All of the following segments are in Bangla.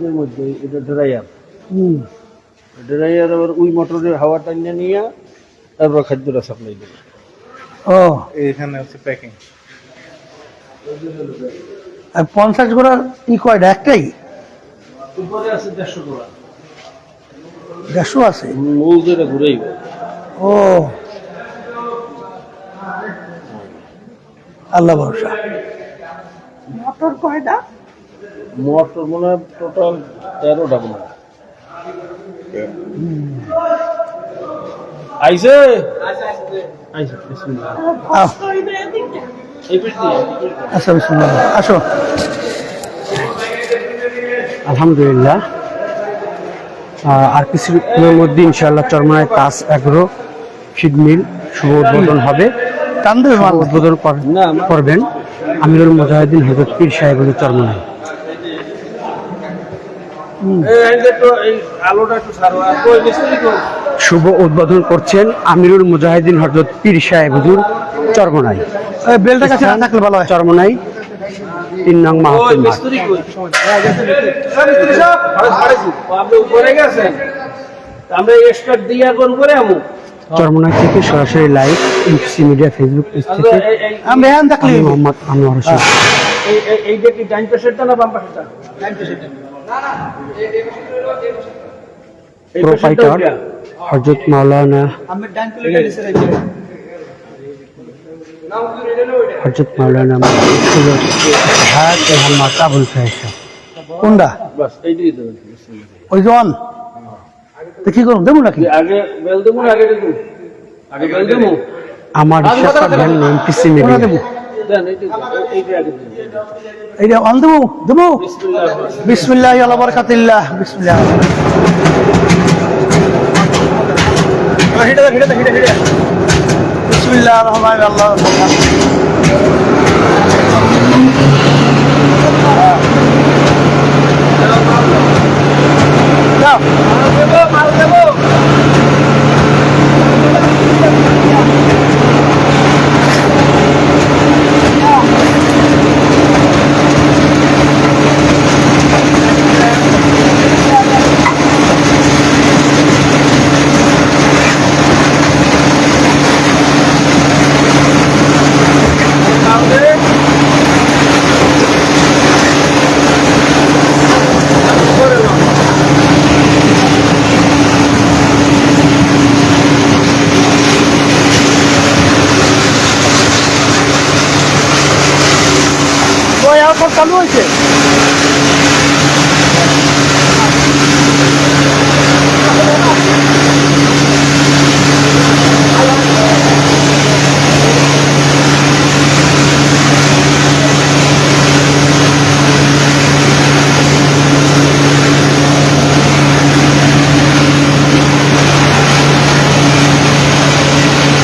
শীতের মধ্যে এটা ড্রাইয়ার ড্রাইয়ার আবার ওই মোটরের হাওয়া টানিয়ে নিয়ে তারপর খাদ্যটা সাপ্লাই দেবে। ও। এখানে হচ্ছে প্যাকিং আর পঞ্চাশ গোড়ার ই কয়টা একটাই? উপরে আছে দেড়শো দেড়শো আছে? মূল যেটা ঘুরেই ও। আল্লাহ ভরসা। মোটর কয়টা? মোটর মনে হয় টোটাল তেরোটা মনে হয়। আইসে। আচ্ছা বিসমুল্লাহ। আসো। আলহামদুলিল্লাহ। আর কিছুক্ষণের মধ্যে ইনশাআল্লাহ চরমায় কাজ এগ্রো ফিড মিল শুভ উদ্বোধন হবে। মাল। উদ্বোধন করবেন। আমিরুল মুজাহিদিন হজরত পীর সাহেবুল চরমনায় শুভ উদ্বোধন করছেন আমিরুল মুজাহিদিন হজরত পীর সাহেব হুজুর চরমনাই। এই বেলটা কাছে না থাকলে ভালো হয়। চরমনাই তিন নং আমু। চরমনাই থেকে সরাসরি live UC media Facebook page থেকে আমি মোহাম্মদ আনোয়ার হোসেন। এই- এই- এইটা কি ডাইন পাশেরটা না বাম পাশেরটা? ডাইন পাশেরটা। প্রোপাইটর? হজরত মাওলানা হজরত মাওলানা ইসহাক মোহাম্মদ কোনটা। ওই জন তো কি করুন দেবো নাকি? আগে বেল দেবো আগে দেবো? আগে বেল দেবো? আমার হিসাব করবেন এমপিসি কোনটা মিডিয়া দেবো? দেন এইটা অন দেবো? দেবো? বিসমিল্লাহ আল্লাহ বিসমিল্লাহ। বিসমিল্লাহ রহমান আল্লাহ যাও দেবো মাল দেবো এখন চালু হয়েছে?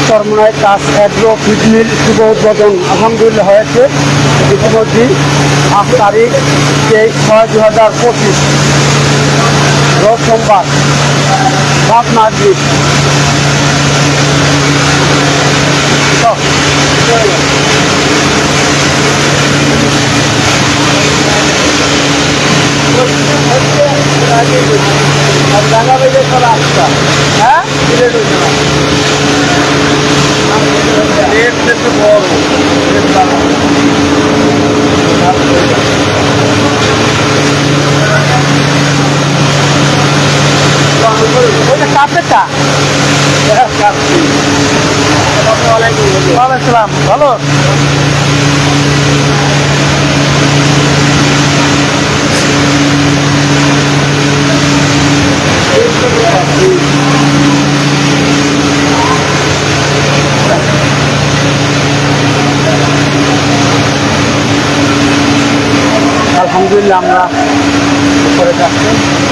চরমনায় কাজ এগ্রো ফিড মিল শুভ উদ্বোধন। আলহামদুলিল্লাহ হয়েছে। ইতিমধ্যে আট তারিখ তেইশ ছয় দু হাজার পঁচিশ রোজ সোমবার সাত মাগরিব জানাবে যে চলে আসতা হ্যাঁ সিলেট হয়েছে না রেট একটু বড় রেট ভালো। ওইটা কাপেরটা। ওয়ালাইকুম ভালো? আলহামদুলিল্লাহ আমরা উপরে যাচ্ছি।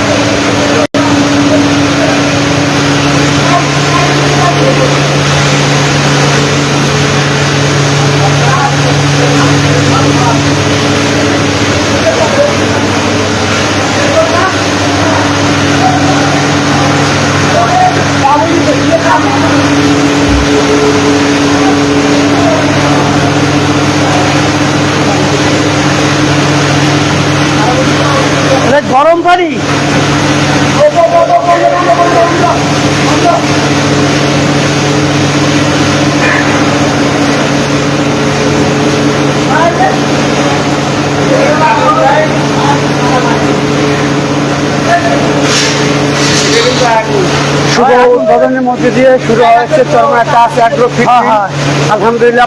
গাড়ি শুভ উদ্বোধনের মধ্যে দিয়ে শুরু হয়েছে চরমা কাজ ফিট হ্যাঁ, হ্যাঁ। আলহামদুলিল্লাহ